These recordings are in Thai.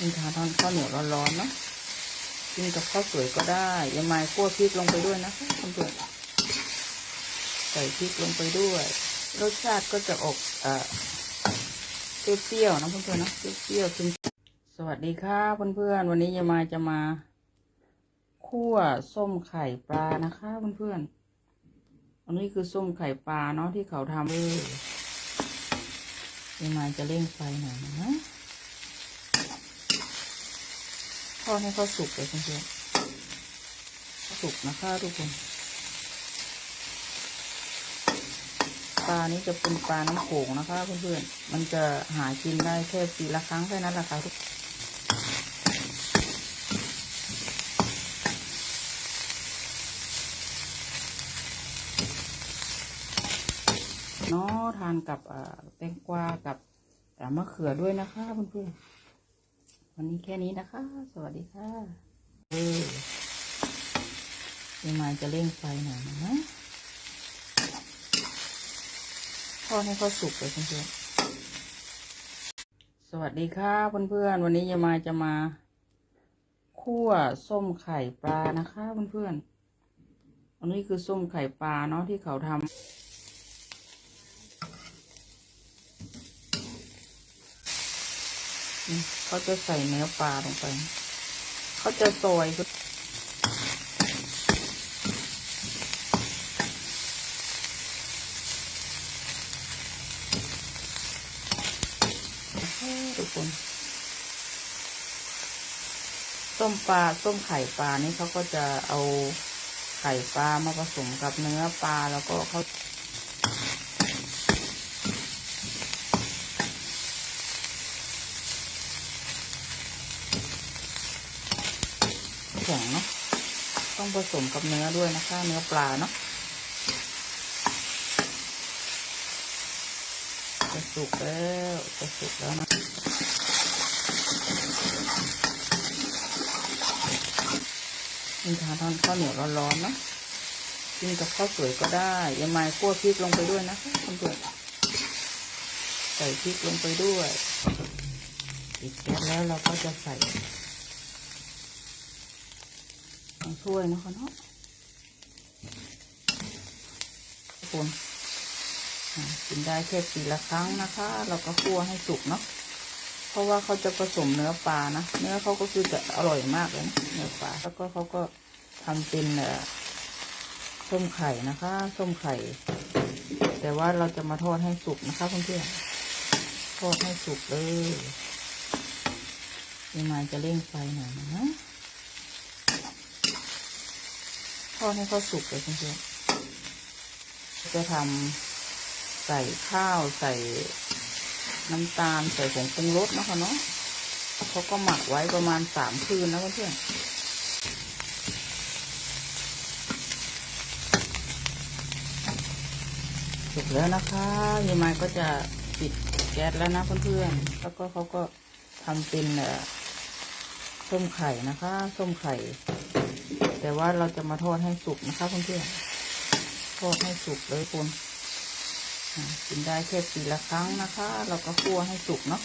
มีทานทอนข้าวเหนียวร้อนๆเนาะกินกับข้าวสวยก็ได้ยายไม้คั่วพริกลงไปด้วยนะคะคุณผู้ชมใส่พริกลงไปด้วย รสชาติก็จะออกเอ่อเปรี้ยวๆนะเพื่อนๆนะเปรี้ยวๆเค็มสวัสดีค่ะเพื่อนๆวันนี้ยายไม้จะมาคั่วส้มไข่ปลานะคะเพื่อนๆอันนี้คือส้มไข่ปลาเนาะที่เขาทำเลยยายไม้จะเร่งไฟหน่อยนะ ทอดให้เขาสุกเลยเพื่อนสุกนะคะทุกคนปลานี้จะเป็นปลาน้ำโขงนะคะเพื่อนๆ มันจะหากินได้แค่ปีละครั้งแค่นั้นแหละค่ะทุกเนาะทานกับแตงกวากับมะเขือด้วยนะคะเพื่อนๆ วันนี้แค่นี้นะคะ สวัสดีค่ะเออยังมาจะเร่งไฟหน่อยนะทอดให้เขาสุกเลยเพื่อนๆสวัสดีค่ะเพื่อนๆ วันนี้ยามาจะมาคั่วส้มไข่ปลานะคะเพื่อนๆ อันนี้คือส้มไข่ปลาเนาะที่เขาทำนี่ เขาจะใส่เนื้อปลาลงไป เขาจะซอยทุกคนส้มปลาส้มไข่ปลานี่เขาก็จะเอาไข่ปลามาผสมกับเนื้อปลาแล้วก็เขา แข็งเนาะต้อง ผสมกับเนื้อด้วยนะคะ เนื้อปลาเนาะจะสุกแล้วจะสุกแล้วนะมีทานทอนข้าวเหนียวร้อนๆเนาะกินกับข้าวสวยก็ได้ยายไม้คั่วพริกลงไปด้วยนะคะคุณผู้ชมใส่พริกลงไปด้วยปิดแก๊สแล้วเราก็จะใส่ ต้องช่วยนะคะเนาะทุกคนกินได้แค่ปีละครั้งนะคะ เราก็คั่วให้สุกเนาะเพราะว่าเขาจะผสมเนื้อปลานะเนื้อเขาก็คือจะอร่อยมากเลยนะเนื้อปลาแล้วก็เขาก็ทำเป็นเส้มไข่นะคะส้มไข่ แต่ว่าเราจะมาทอดให้สุกนะคะเพื่อนๆทอดให้สุกเลยนี่มาจะเร่งไฟหน่อยนะ ทอดให้เขาสุกเลยเพื่อนๆจะทำใส่ข้าวใส่น้ำตาลใส่ผงปรุงรสนะคะเนาะเขาก็หมักไว้ประมาณสามคืนนะเพื่อนๆสุกแล้วนะคะยายไม้ก็จะปิดแก๊สแล้วนะเพื่อนๆ แล้วก็เขาก็ทำเป็นส้มไข่นะคะ ส้มไข่ แต่ว่าเราจะมาทอดให้สุกนะคะเพื่อนๆทอดให้สุกเลยคุณกินได้แค่ปีละครั้งนะคะ เราก็คั่วให้สุกเนาะ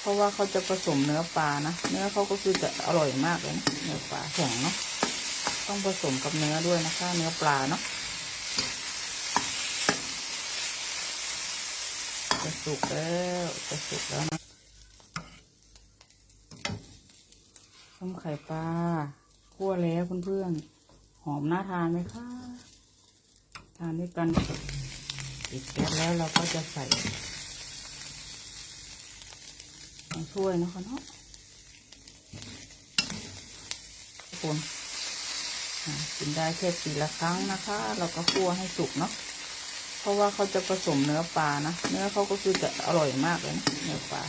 เพราะว่าเขาจะผสมเนื้อปลานะเนื้อเขาก็คือจะอร่อยมากเลยนะเนื้อปลาแข็งเนาะต้องผสมกับเนื้อด้วยนะคะ เนื้อปลาเนาะจะสุกแล้วจะสุกแล้วนะต้มไข่ปลา คั่วแล้วเพื่อนๆ หอมน่าทานไหมคะ ทานด้วยกันปิดแก๊สแล้วเราก็จะใส่ต้องช่วยนะคะเนาะทุกคนอ่ากินได้แค่ปีละครั้งนะคะ เราก็คั่วให้สุกเนาะเพราะว่าเขาจะผสมเนื้อปลานะ เนื้อเขาก็คือจะอร่อยมากเลยนะเนื้อปลา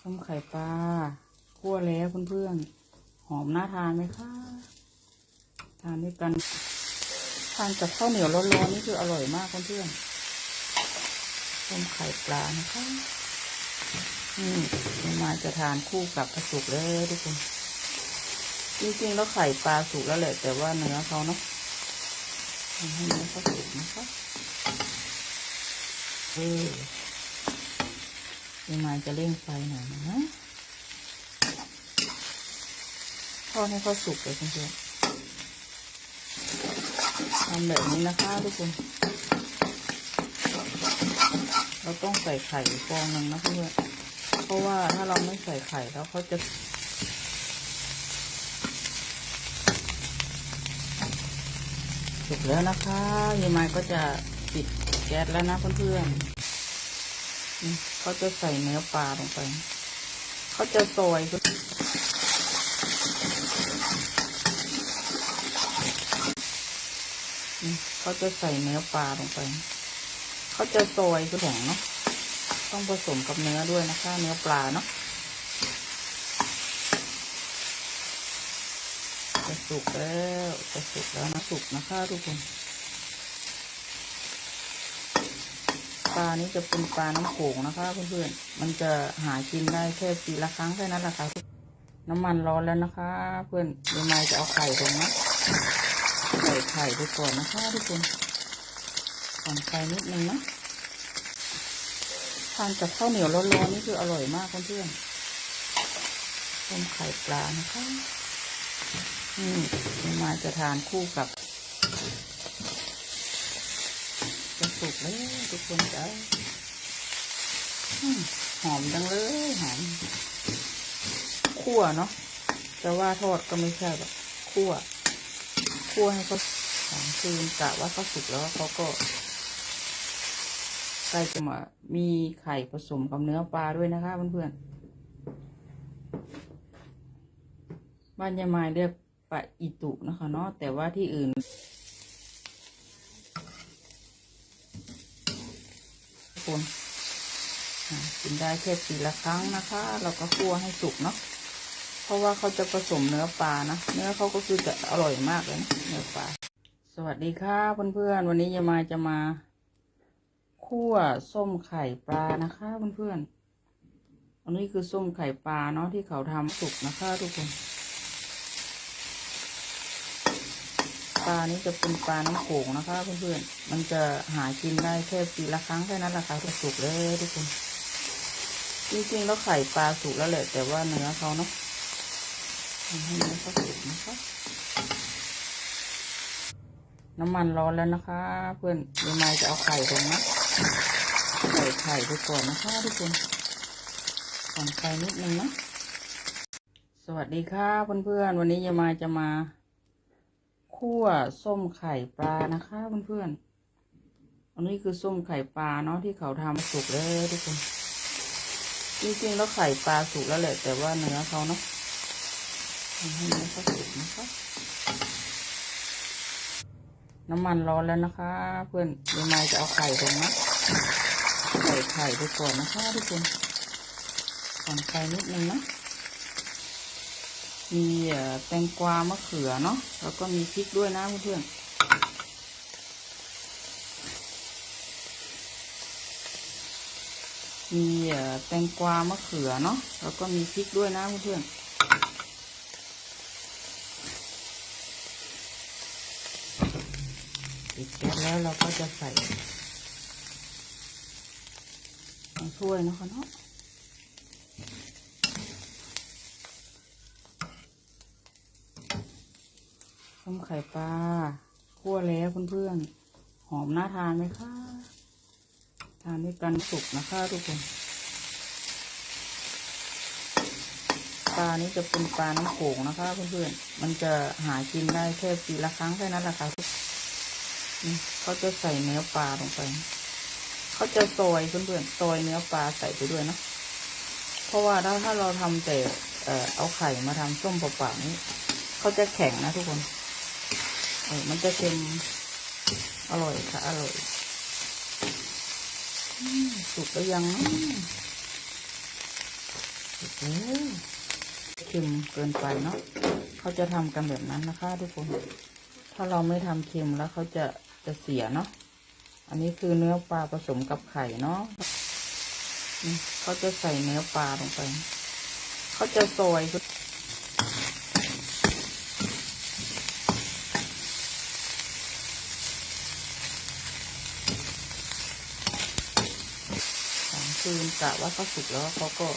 ต้มไข่ปลา คั่วแล้วเพื่อนๆ หอมน่าทานไหมคะ ทานด้วยกัน ทานกับข้าวเหนียวร้อนๆนี่คืออร่อยมากเพื่อนๆต้มไข่ปลานะคะอืมมาจะทานคู่กับกระสุกเลยทุกคน จริงๆ แล้วไข่ปลาสุกแล้วแหละแต่ว่าเนื้อเขาเนาะให้เนื้อเขาสุกนะคะเออยังไงจะเร่งไฟหน่อยนะ ทอดให้เขาสุกเลยเพื่อนๆทำแบบนี้นะคะทุกคน เราต้องใส่ไข่ฟองหนึ่งนะเพื่อนเพราะว่าถ้าเราไม่ใส่ไข่แล้วเขาจะสุกแล้วนะคะยายไม้ก็จะปิดแก๊สแล้วนะเพื่อนๆเขาจะใส่เนื้อปลาลงไป เขาจะซอยนี่ เขาจะใส่เนื้อปลาลงไป เขาจะซอยคือแข็งเนาะ ต้องผสมกับเนื้อด้วยนะคะเนื้อปลาเนาะจะสุกแล้วจะสุกแล้วนะสุกนะคะทุกคน ปลานี้จะเป็นปลาน้ำโขงนะคะเพื่อนๆ มันจะหากินได้แค่ปีละครั้งแค่นั้นแหละค่ะน้ำมันร้อนแล้วนะคะ เพื่อนเดี๋ยวมาจะเอาไข่ลงนะ ใส่ไข่ไปก่อนนะคะทุกคนก่อนไฟนิดนึงนะทานกับข้าวเหนียวร้อนๆนี่คืออร่อยมากเพื่อนๆต้มไข่ปลานะคะอืมมาจะทานคู่กับจะสุกแล้วทุกคนจ้าหอมจังเลยหอมคั่วเนาะแต่ว่าทอดก็ไม่ใช่แบบคั่ว คั่วให้เขาหอมคืนกะว่าเขาสุกแล้วเขาก็ใกล้จะมามีไข่ผสมกับเนื้อปลาด้วยนะคะเพื่อนๆบ้านยายมายเรียกปลาอีตุนะคะเนาะแต่ว่าที่อื่นคนกินได้แค่ปีละครั้งนะคะ เราก็คั่วให้สุกเนาะ ราะว่าเขาจะผสมเนื้อปลานะ เนื้อเขาก็คือจะอร่อยมากเลยนะเนื้อปลา สวัสดีค่ะเพื่อนๆ วันนี้ยามาจะมาคั่วส้มไข่ปลานะคะเพื่อนๆ อันนี้คือส้มไข่ปลาเนาะที่เขาทำสุกนะคะทุกคน ปลานี้จะเป็นปลาน้ำโขงนะคะเพื่อนๆ มันจะหากินได้แค่ปีละครั้งแค่นั้นแหละค่ะก็สุกเลยทุกคน จริงๆแล้วไข่ปลาสุกแล้วแหละแต่ว่าเนื้อเขาเนาะ ให้เนื้อเขาสุกนะคะน้ำมันร้อนแล้วนะคะ เพื่อนเดี๋ยวมายจะเอาไข่ลงนะใส่ไข่ไปก่อนนะคะทุกคนก่อนไฟนิดนึงนะสวัสดีค่ะเพื่อนๆวันนี้ยายมายจะมาคั่วส้มไข่ปลานะคะเพื่อนๆอันนี้คือส้มไข่ปลาเนาะที่เขาทำสุกแล้วทุกคนจริงๆแล้วไข่ปลาสุกแล้วแหละแต่ว่าเนื้อเขาเนาะ ให้เนื้อเขาสุกนะคะน้ำมันร้อนแล้วนะคะ เพื่อนเดี๋ยวมาจะเอาไข่ลงนะใส่ไข่ไปก่อนนะคะทุกคนก่อนไฟนิดนึงนะมีแตงกวามะเขือเนาะแล้วก็มีพริกด้วยนะเพื่อนมีแตงกวามะเขือเนาะแล้วก็มีพริกด้วยนะเพื่อนๆปิด แล้วเราก็จะใส่ถ้วยนะคะเนาะต้มไข่ปลาคั่วแล้วเพื่อนๆ หอมน่าทานไหมคะ ทานด้วยกันสุกนะคะทุกคนปลานี้จะเป็นปลาน้ำโขงนะคะเพื่อนๆ มันจะหากินได้แค่ปีละครั้งแค่นั้นแหละค่ะ เขาจะใส่เนื้อปลาลงไป เขาจะซอยเพื่อนๆซอยเนื้อปลาใส่ไปด้วยนะ เพราะว่าถ้าถ้าเราทำแต่เอ่อเอาไข่มาทำส้มเปล่าๆนี้เขาจะแข็งนะทุกคนเออมันจะเค็มอร่อยค่ะ อร่อยสุกแล้วยังเค็มเกินไปเนาะเขาจะทำกันแบบนั้นนะคะ ทุกคน ถ้าเราไม่ทำเค็มแล้วเขาจะ จะเสียเนาะ อันนี้คือเนื้อปลาผสมกับไข่เนาะเขาจะใส่เนื้อปลาลงไป เขาจะซอยสองคืนกะว่าเขาสุกแล้วเขาก็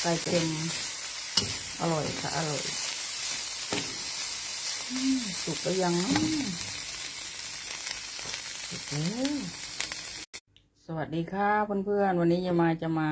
ไก่เค็มอร่อยค่ะ อร่อย สุกแล้วยังสุกแล้วสวัสดีค่ะเพื่อนๆ วันนี้ยามาจะมา